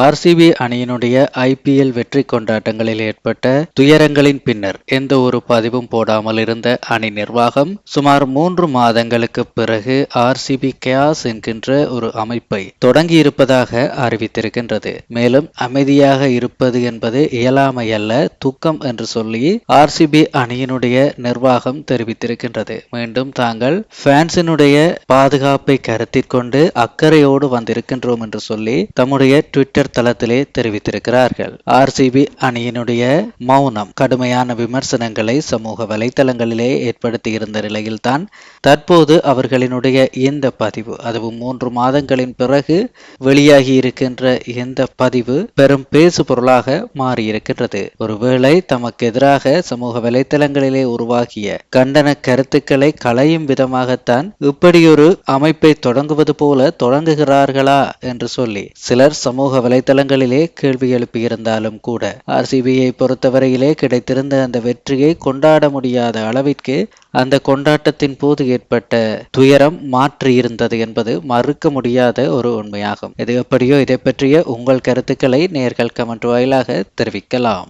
RCB அணியினுடைய IPL வெற்றி கொண்டாட்டங்களில் ஏற்பட்ட துயரங்களின் பின்னர் எந்த ஒரு பதிவும் போடாமல் இருந்த அணி நிர்வாகம் சுமார் மூன்று மாதங்களுக்கு பிறகு ஆர்சிபி கேஸ் என்கின்ற ஒரு அமைப்பை தொடங்கி இருப்பதாக அறிவித்திருக்கின்றது. மேலும் அமைதியாக இருப்பது என்பது இயலாமை அல்ல துக்கம் என்று சொல்லி ஆர்சிபி அணியினுடைய நிர்வாகம் தெரிவித்திருக்கின்றது. மீண்டும் தாங்கள் ஃபேன்ஸினுடைய பாதுகாப்பை கருத்தில் கொண்டு அக்கறையோடு வந்திருக்கின்றோம் என்று சொல்லி தம்முடைய ட்விட்டர் தளத்திலே தெரிவித்திருக்கிறார்கள். ஆர்சிபி அணியினுடைய மௌனம் கடுமையான விமர்சனங்களை சமூக வலைதளங்களிலே ஏற்படுத்தியிருந்த நிலையில்தான் தற்போது அவர்களினுடைய இந்த பதிவு அதுவும் மூன்று மாதங்களின் பிறகு வெளியாகி இருக்கின்ற இந்த பதிவு பெரும் பேசு பொருளாக மாறியிருக்கின்றது. ஒருவேளை தமக்கு எதிராக சமூக வலைதளங்களிலே உருவாகிய கண்டன கருத்துக்களை களையும் விதமாகத்தான் இப்படியொரு அமைப்பை தொடங்குவது போல தொடங்குகிறார்களா என்று சொல்லி சிலர் சமூக வலைதளங்களிலே கேள்வி எழுப்பியிருந்தாலும் கூட ஆர்சிபியை பொறுத்தவரையிலே கிடைத்திருந்த அந்த வெற்றியை கொண்டாட முடியாத அளவிற்கு அந்த கொண்டாட்டத்தின் போது ஏற்பட்ட துயரம் மாற்றியிருந்தது என்பது மறுக்க முடியாத ஒரு உண்மையாகும். இது எப்படியோ இதை பற்றிய உங்கள் கருத்துக்களை நேர்கள் கமெண்ட் வாயிலாக தெரிவிக்கலாம்.